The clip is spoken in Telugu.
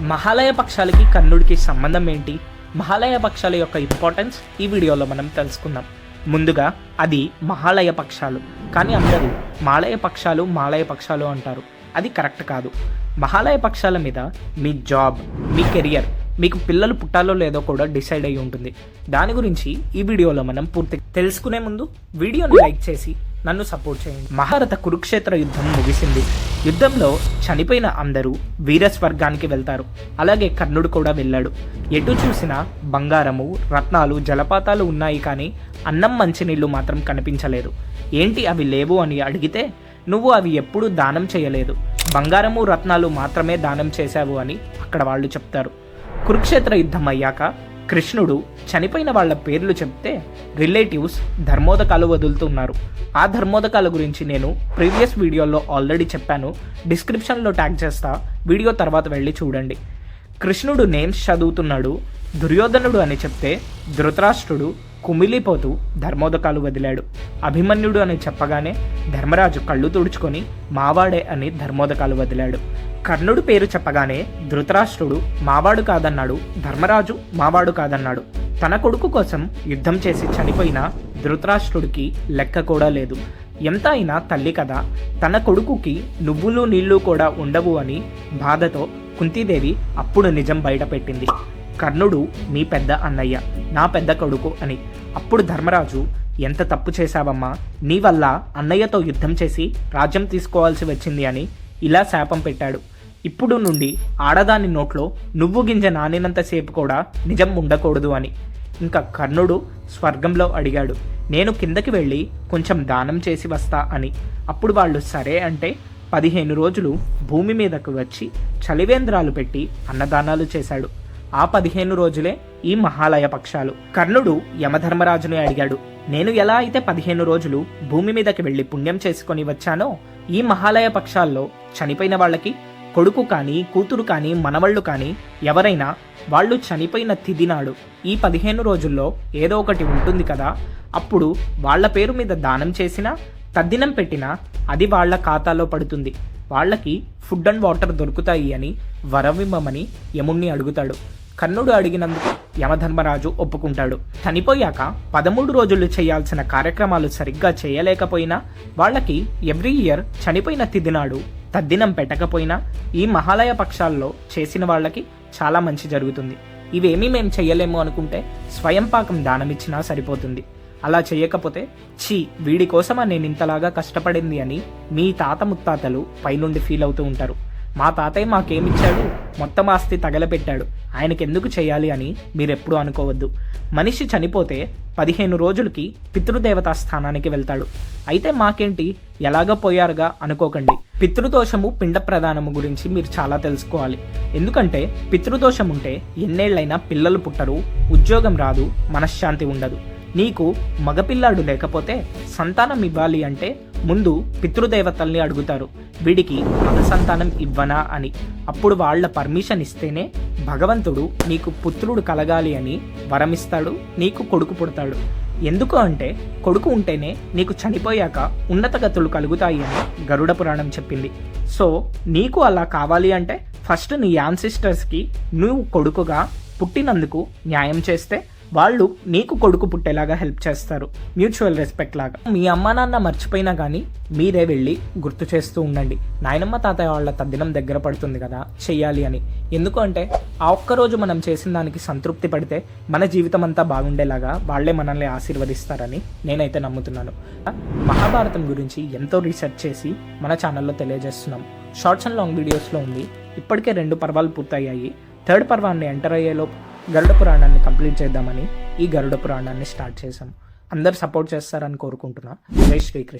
మహాలయ పక్షాలకి కర్ణుడికి సంబంధం ఏంటి? మహాలయ పక్షాల యొక్క ఇంపార్టెన్స్ ఈ వీడియోలో మనం తెలుసుకుందాం. ముందుగా అది మహాలయ పక్షాలు. కానీ అందరూ మాలయ పక్షాలు మాలయ పక్షాలు అంటారు. అది కరెక్ట్ కాదు. మహాలయ పక్షాల మీద మీ జాబ్ మీ కెరియర్ మీకు పిల్లలు పుట్టాలో లేదో కూడా డిసైడ్ అయి ఉంటుంది. దాని గురించి ఈ వీడియోలో మనం పూర్తి తెలుసుకునే ముందు వీడియోని లైక్ చేసి నన్ను సపోర్ట్ చేయండి. మహారథ కురుక్షేత్ర యుద్ధం ముగిసింది. యుద్ధంలో చనిపోయిన అందరూ వీరస్వర్గానికి వెళ్తారు. అలాగే కర్ణుడు కూడా వెళ్ళాడు. ఎటు చూసినా బంగారము రత్నాలు జలపాతాలు ఉన్నాయి కానీ అన్నం మంచినీళ్ళు మాత్రం కనిపించలేదు. ఏంటి అవి లేవు అని అడిగితే నువ్వు అవి ఎప్పుడూ దానం చేయలేదు. బంగారము రత్నాలు మాత్రమే దానం చేశావు అని అక్కడ వాళ్ళు చెప్తారు. కురుక్షేత్ర యుద్ధం అయ్యాక కృష్ణుడు చనిపోయిన వాళ్ళ పేర్లు చెప్తే రిలేటివ్స్ ధర్మోదకాలు వదులుతున్నారు. ఆ ధర్మోదకాల గురించి నేను ప్రీవియస్ వీడియోలో ఆల్రెడీ చెప్పాను. డిస్క్రిప్షన్లో ట్యాగ్ చేస్తా. వీడియో తర్వాత వెళ్ళి చూడండి. కృష్ణుడు నేమ్స్ చదువుతున్నాడు. దుర్యోధనుడు అని చెప్తే ధృతరాష్ట్రుడు కుమిలిపోతూ ధర్మోదకాలు వదిలాడు. అభిమన్యుడు అని చెప్పగానే ధర్మరాజు కళ్ళు తుడుచుకొని మావాడే అని ధర్మోదకాలు వదిలాడు. కర్ణుడు పేరు చెప్పగానే ధృతరాష్ట్రుడు మావాడు కాదన్నాడు ధర్మరాజు మావాడు కాదన్నాడు. తన కొడుకు కోసం యుద్ధం చేసి చనిపోయిన ధృతరాష్ట్రుడికి లెక్క కూడా లేదు. ఎంత అయినా తల్లి కదా తన కొడుకుకి నువ్వులు నీళ్ళు కూడా ఉండవు అని బాధతో కుంతీదేవి అప్పుడు నిజం బయటపెట్టింది. కర్ణుడు మీ పెద్ద అన్నయ్య నా పెద్ద కొడుకు అని. అప్పుడు ధర్మరాజు ఎంత తప్పు చేశావమ్మా? నీ వల్ల అన్నయ్యతో యుద్ధం చేసి రాజ్యం తీసుకోవాల్సి వచ్చింది అని ఇలా శాపం పెట్టాడు. ఇప్పుడు నుండి ఆడదాని నోట్లో నువ్వు గింజ నానినంతసేపు కూడా నిజం ఉండకూడదు అని. ఇంకా కర్ణుడు స్వర్గంలో అడిగాడు నేను కిందకి వెళ్ళి కొంచెం దానం చేసి వస్తా అని. అప్పుడు వాళ్ళు సరే అంటే పదిహేను రోజులు భూమి మీదకు వచ్చి చలివేంద్రాలు పెట్టి అన్నదానాలు చేశాడు. ఆ పదిహేను రోజులే ఈ మహాలయ పక్షాలు. కర్ణుడు యమధర్మరాజుని అడిగాడు నేను ఎలా అయితే పదిహేను రోజులు భూమి మీదకి వెళ్ళి పుణ్యం చేసుకొని వచ్చానో ఈ మహాలయ పక్షాల్లో చనిపోయిన వాళ్ళకి కొడుకు కానీ కూతురు కానీ మనవళ్ళు కానీ ఎవరైనా వాళ్ళు చనిపోయిన తిదినాడు ఈ పదిహేను రోజుల్లో ఏదో ఒకటి ఉంటుంది కదా అప్పుడు వాళ్ళ పేరు మీద దానం చేసినా తద్దినం పెట్టినా అది వాళ్ళ ఖాతాలో పడుతుంది. వాళ్ళకి ఫుడ్ అండ్ వాటర్ దొరుకుతాయి అని వరవిమ్మమని యముణ్ణి అడుగుతాడు. కర్ణుడు అడిగినందుకు యమధర్మరాజు ఒప్పుకుంటాడు. చనిపోయాక పదమూడు రోజులు చేయాల్సిన కార్యక్రమాలు సరిగ్గా చేయలేకపోయినా వాళ్ళకి ఎవ్రీ ఇయర్ చనిపోయిన తిదినాడు తద్దినం పెట్టకపోయినా ఈ మహాలయ పక్షాల్లో చేసిన వాళ్ళకి చాలా మంచి జరుగుతుంది. ఇవేమీ మేము చెయ్యలేము అనుకుంటే స్వయం పాకం దానమిచ్చినా సరిపోతుంది. అలా చేయకపోతే ఛీ వీడి కోసమా నేను ఇంతలాగా కష్టపడింది అని మీ తాత ముత్తాతలు పైనుండి ఫీల్ అవుతూ ఉంటారు. మా తాతయ్య మాకేమిచ్చాడు? మొత్తం ఆస్తి తగలపెట్టాడు ఆయనకి ఎందుకు చేయాలి అని మీరెప్పుడు అనుకోవద్దు. మనిషి చనిపోతే పదిహేను రోజులకి పితృదేవతా స్థానానికి వెళ్తాడు. అయితే మాకేంటి? ఎలాగ పోయారుగా అనుకోకండి. పితృదోషము పిండ ప్రధానము గురించి మీరు చాలా తెలుసుకోవాలి. ఎందుకంటే పితృదోషం ఉంటే ఎన్నేళ్ళైనా పిల్లలు పుట్టరు ఉద్యోగం రాదు మనశ్శాంతి ఉండదు. నీకు మగపిల్లాడు లేకపోతే సంతానం ఇవ్వాలి అంటే ముందు పితృదేవతల్ని అడుగుతారు. వీడికి మగ సంతానం ఇవ్వనా అని. అప్పుడు వాళ్ళ పర్మిషన్ ఇస్తేనే భగవంతుడు నీకు పుత్రుడు కలగాలి అని వరమిస్తాడు నీకు కొడుకు పుడతాడు. ఎందుకు అంటే కొడుకు ఉంటేనే నీకు చనిపోయాక ఉన్నత గతులు కలుగుతాయి అని గరుడ పురాణం చెప్పింది. సో నీకు అలా కావాలి అంటే ఫస్ట్ నీ యాన్సిస్టర్స్కి నువ్వు కొడుకుగా పుట్టినందుకు న్యాయం చేస్తే వాళ్ళు నీకు కొడుకు పుట్టేలాగా హెల్ప్ చేస్తారు. మ్యూచువల్ రెస్పెక్ట్ లాగా. మీ అమ్మ నాన్న మర్చిపోయినా కానీ మీరే వెళ్ళి గుర్తు చేస్తూ ఉండండి. నాయనమ్మ తాతయ్య వాళ్ళ తద్దినం దగ్గర పడుతుంది కదా చెయ్యాలి అని. ఎందుకు అంటే ఆ ఒక్కరోజు మనం చేసిన దానికి సంతృప్తి పడితే మన జీవితం అంతా బాగుండేలాగా వాళ్ళే మనల్ని ఆశీర్వదిస్తారని నేనైతే నమ్ముతున్నాను. మహాభారతం గురించి ఎంతో రీసెర్చ్ చేసి మన ఛానల్లో తెలియజేస్తున్నాం. షార్ట్స్ అండ్ లాంగ్ వీడియోస్లో ఉంది. ఇప్పటికే రెండు పర్వాలు పూర్తయ్యాయి. థర్డ్ పర్వాన్ని ఎంటర్ అయ్యేలో గరుడ పురాణాన్ని కంప్లీట్ చేద్దామని ఈ గరుడ పురాణాన్ని స్టార్ట్ చేశాం. అందరు సపోర్ట్ చేస్తారని కోరుకుంటున్నా. జై శ్రీకృష్ణ.